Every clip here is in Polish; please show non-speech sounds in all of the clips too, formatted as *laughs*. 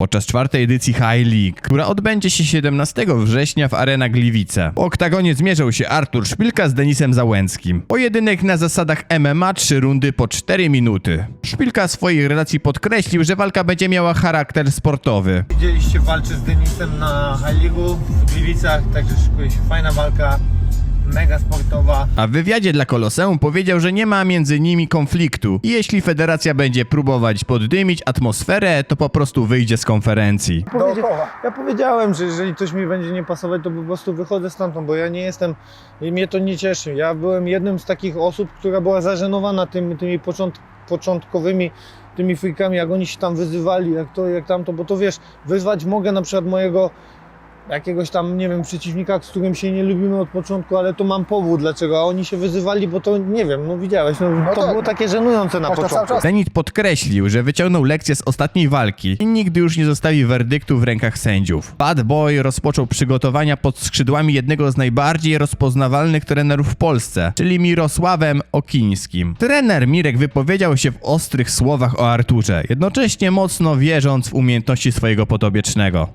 podczas czwartej edycji High League, która odbędzie się 17 września w Arena Gliwice. W oktagonie zmierzą się Artur Szpilka z Denisem Załęckim. Pojedynek na zasadach MMA 3 rundy po 4 minuty. Szpilka swojej relacji podkreślił, że walka będzie miała charakter sportowy. Widzieliście walczy z Denisem na High League'u w Gliwicach, także szykuje się fajna walka, mega sportowa. A w wywiadzie dla Koloseum powiedział, że nie ma między nimi konfliktu i jeśli federacja będzie próbować poddymić atmosferę, to po prostu wyjdzie z konferencji. Powiedzia- ja powiedziałem, że jeżeli coś mi będzie nie pasować, to po prostu wychodzę stamtąd, bo ja nie jestem, i mnie to nie cieszy. Ja byłem jednym z takich osób, która była zażenowana tym, tymi począt, początkowymi tymi freakami, jak oni się tam wyzywali, jak to, jak tamto, bo to wiesz, wyzwać mogę na przykład mojego jakiegoś tam, nie wiem, przeciwnika, z którym się nie lubimy od początku, ale to mam powód dlaczego, a oni się wyzywali, bo to, nie wiem, no widziałeś, no, to tak. było takie żenujące na Tak początku. Zenit podkreślił, że wyciągnął lekcję z ostatniej walki i nigdy już nie zostawi werdyktu w rękach sędziów. Bad Boy rozpoczął przygotowania pod skrzydłami jednego z najbardziej rozpoznawalnych trenerów w Polsce, czyli Mirosławem Okińskim. Trener Mirek wypowiedział się w ostrych słowach o Arturze, jednocześnie mocno wierząc w umiejętności swojego podobiecznego.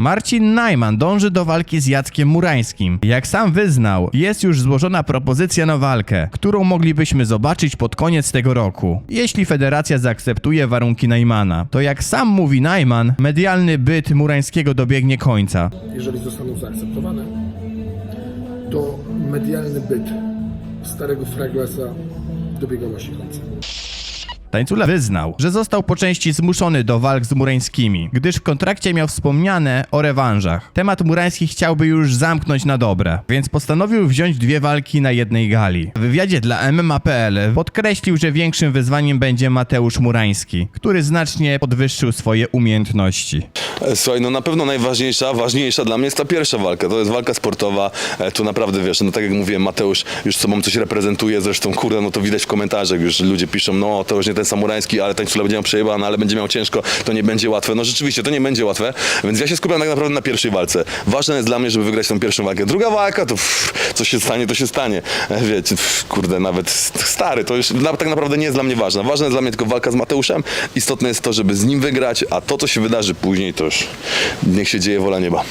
Marcin Najman dąży do walki z Jackiem Murańskim. Jak sam wyznał, jest już złożona propozycja na walkę, którą moglibyśmy zobaczyć pod koniec tego roku. Jeśli federacja zaakceptuje warunki Najmana, to jak sam mówi Najman, medialny byt Murańskiego dobiegnie końca. jeżeli zostaną zaakceptowane, to medialny byt starego Fraglasa dobiega właśnie końca. Tańcula wyznał, że został po części zmuszony do walk z Murańskimi, gdyż w kontrakcie miał wspomniane o rewanżach. Temat Murański chciałby już zamknąć na dobre, więc postanowił wziąć dwie walki na jednej gali. W wywiadzie dla MMA.pl podkreślił, że większym wyzwaniem będzie Mateusz Murański, który znacznie podwyższył swoje umiejętności. Słuchaj, no na pewno najważniejsza, ważniejsza dla mnie jest ta pierwsza walka. To jest walka sportowa. E, Tu naprawdę wiesz, no tak jak mówiłem, Mateusz już sobą coś reprezentuje, zresztą kurde, no to widać w komentarzach już ludzie piszą, no to już nie ten samurański, ale tańcula będzie miał przejebane, ale będzie miał ciężko, to nie będzie łatwe. No rzeczywiście, to nie będzie łatwe, więc ja się skupiam tak naprawdę na pierwszej walce. Ważne jest dla mnie, żeby wygrać tą pierwszą walkę. Druga walka, to pff, co się stanie, to się stanie. *laughs* Wiecie, pff, kurde, nawet stary, to już tak naprawdę nie jest dla mnie ważne. Ważna jest dla mnie tylko walka z Mateuszem. Istotne jest to, żeby z nim wygrać, a to, co się wydarzy później, to już niech się dzieje wola nieba.